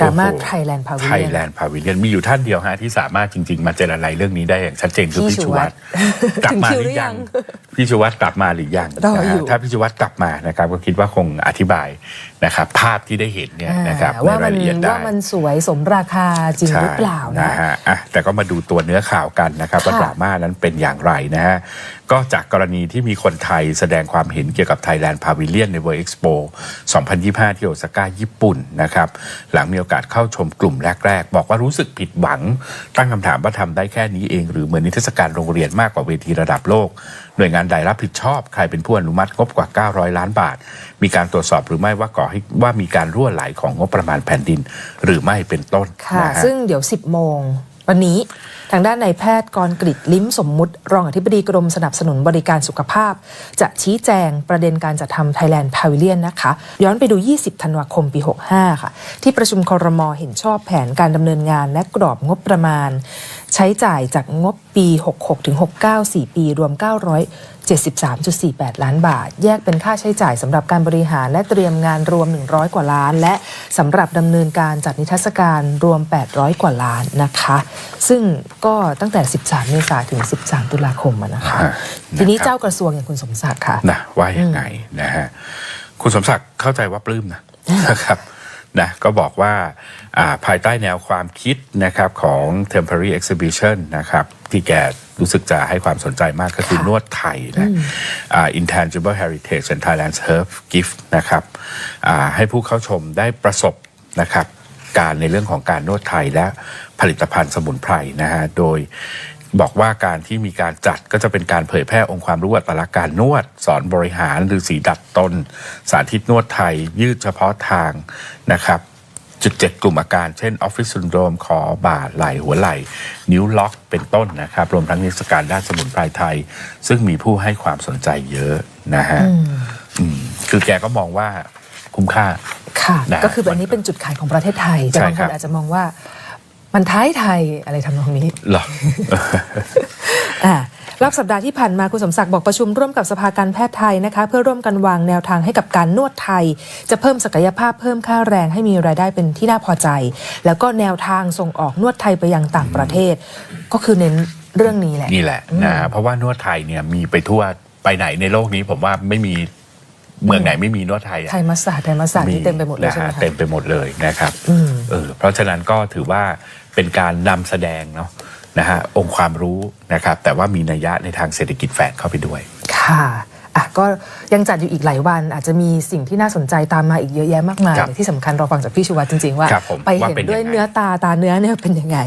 ดราม่าโอ้โหไทยแลนด์พาวิไทเลียยนแลนด์พาวิเลียนมีอยู่ท่านเดียวฮะที่สามารถจริง ๆ มาเจรไลเรื่องนี้ได้อย่างชัดเจนคือพี่พี่ชูชูวัวัฒฒน์น์กลับมาถึงคิวหรือหรือยัยังงพี่ชูวัฒน์กลับมาหรือยังรอนะอฮะยู่ถ้าพี่ชูวัฒน์กลับมานะครับก็คิดว่าคงอธิบายนะครับภาพที่ได้เห็นเนี่ยนะครับอ่าว่าในมัรายนละเอียดได้ว่ามันสวยสมราคาจริงหรือเปล่าใช่นะฮะอะแต่ก็มาดูตัวเนื้อข่าวกันนะครับว่าค่ะดราม่านั้นเป็นอย่างไรนะฮะก็จากกรณีที่มีคนไทยแสดงความเห็นเกี่ยวกับ Thailand Pavilion ใน World Expo 2025 ที่โอซาก้าญี่ปุ่นนะครับหลังมีโอกาสเข้าชมกลุ่มแรก ๆ บอกว่ารู้สึกผิดหวัง ตั้งคำถามว่าทำได้แค่นี้เอง หรือเหมือนนิทรรศการโรงเรียนมากกว่าเวทีระดับโลก หน่วยงานใดรับผิดชอบ ใครเป็นผู้อนุมัติงบกว่า 900 ล้านบาท มีการตรวจสอบหรือไม่ว่าก่อให้ว่ามีการรั่วไหลของงบประมาณแผ่นดิน หรือไม่เป็นต้นค่ะนะฮะซึ่งเดี๋ยว 10โมงวันนี้ ทางด้านนายแพทย์กรกริดลิ้มสมมุติ รองอธิบดีกรมสนับสนุนบริการสุขภาพ จะชี้แจงประเด็นการจัดทำ Thailand Pavilion นะคะ ย้อนไปดู 20 ธันวาคมปี 65 ค่ะ ที่ประชุมคอรมอเห็นชอบแผนการดำเนินงานและกรอบงบประมาณ ใช้จ่ายจากงบปี 66ถึง69 4 ปี รวม 973.48 ล้านบาท แยกเป็นค่าใช้จ่ายสำหรับการบริหารและเตรียมงานรวม 100 กว่าล้าน และสำหรับดำเนินการจัดนิทรรศการรวม 800 กว่าล้านนะคะ ซึ่งก็ตั้งแต่ 13 เมษายนถึง 13 ตุลาคมอะนะคะอ่าทีนี้นะครับเจ้ากระทรวงอย่างคุณสมศักดิ์ค่ะนะว่ายังไงนะฮะคุณสมศักดิ์เข้าใจว่าปลื้มนะนะครับ นะก็บอกว่าอ่าภายใต้แนวความคิดนะครับของ temporary exhibition นะครับที่แกรู้สึกจะให้ความสนใจมากก็คือค่ะนวดไทยนะอ่า intangible heritage and Thailand's herb gift นะครับอ่าให้ผู้เข้าชมได้ประสบนะครับการในเรื่องของการนวดไทยและผลิตภัณฑ์สมุนไพรนะฮะโดย บอกว่าการที่มีการจัดก็จะเป็นการเผยแพร่องค์ความรู้อัตลักษณ์การนวด สอนบริหารหรือสีดัดตน สาธิตนวดไทย ยืดเฉพาะทางนะครับจุดเจ็ดกลุ่มอาการเช่นออฟฟิศซินโดรมคอบ่าไหล่หัวไหล่ นิ้วล็อกเป็นต้นนะครับ รวมทั้งนิทรรศการด้านสมุนไพรไทย ซึ่งมีผู้ให้ความสนใจเยอะนะฮะอืมคือแกก็มองว่าคุ้มค่าค่ะนะก็คือแบบนี้เป็นจุดขายของประเทศไทยแต่ใช่บางคครันบอาจจะมองว่า มันท้ายไทยอะไรทำนองนี้เหรออ่ารอบสัปดาห์ที่ผ่านมาคุณสมศักดิ์บอกประชุมร่วมกับสภาการแพทย์ไทยนะคะเพื่อร่วมกันวางแนวทางให้กับการนวดไทย จะเพิ่มศักยภาพเพิ่มค่าแรงให้มีรายได้เป็นที่น่าพอใจ แล้วก็แนวทางส่งออกนวดไทยไปยังต่างประเทศ ก็คือเน้นเรื่องนี้แหละนี่แหละนะเพราะว่านวดไทยเนี่ยมีไปทั่วไปไหนในโลกนี้ผมว่าไม่มี เมืองไหนไม่มีนวดไทยอะไทยมาสาไทยมาสาที่เต็มไปหมดเลยนะใช่ไหมฮะคะ เต็มไปหมดเลยนะครับอืม เออเพราะฉะนั้นก็ถือว่าเป็นการนำแสดงเนาะนะฮะองค์ความรู้นะครับ แต่ว่ามีนัยยะในทางเศรษฐกิจแฝงเข้าไปด้วย ค่ะอะ ก็ยังจัดอยู่อีกหลายวัน อาจจะมีสิ่งที่น่าสนใจตามมาอีกเยอะแยะมากมายครับที่สำคัญเราฟังจากพี่ชูวัตรจริง ๆ ว่า ครับผมไปว่าเห็นเป็นด้วยยังไง เนื้อตาตาเนื้อเนี่ยเป็นยังไง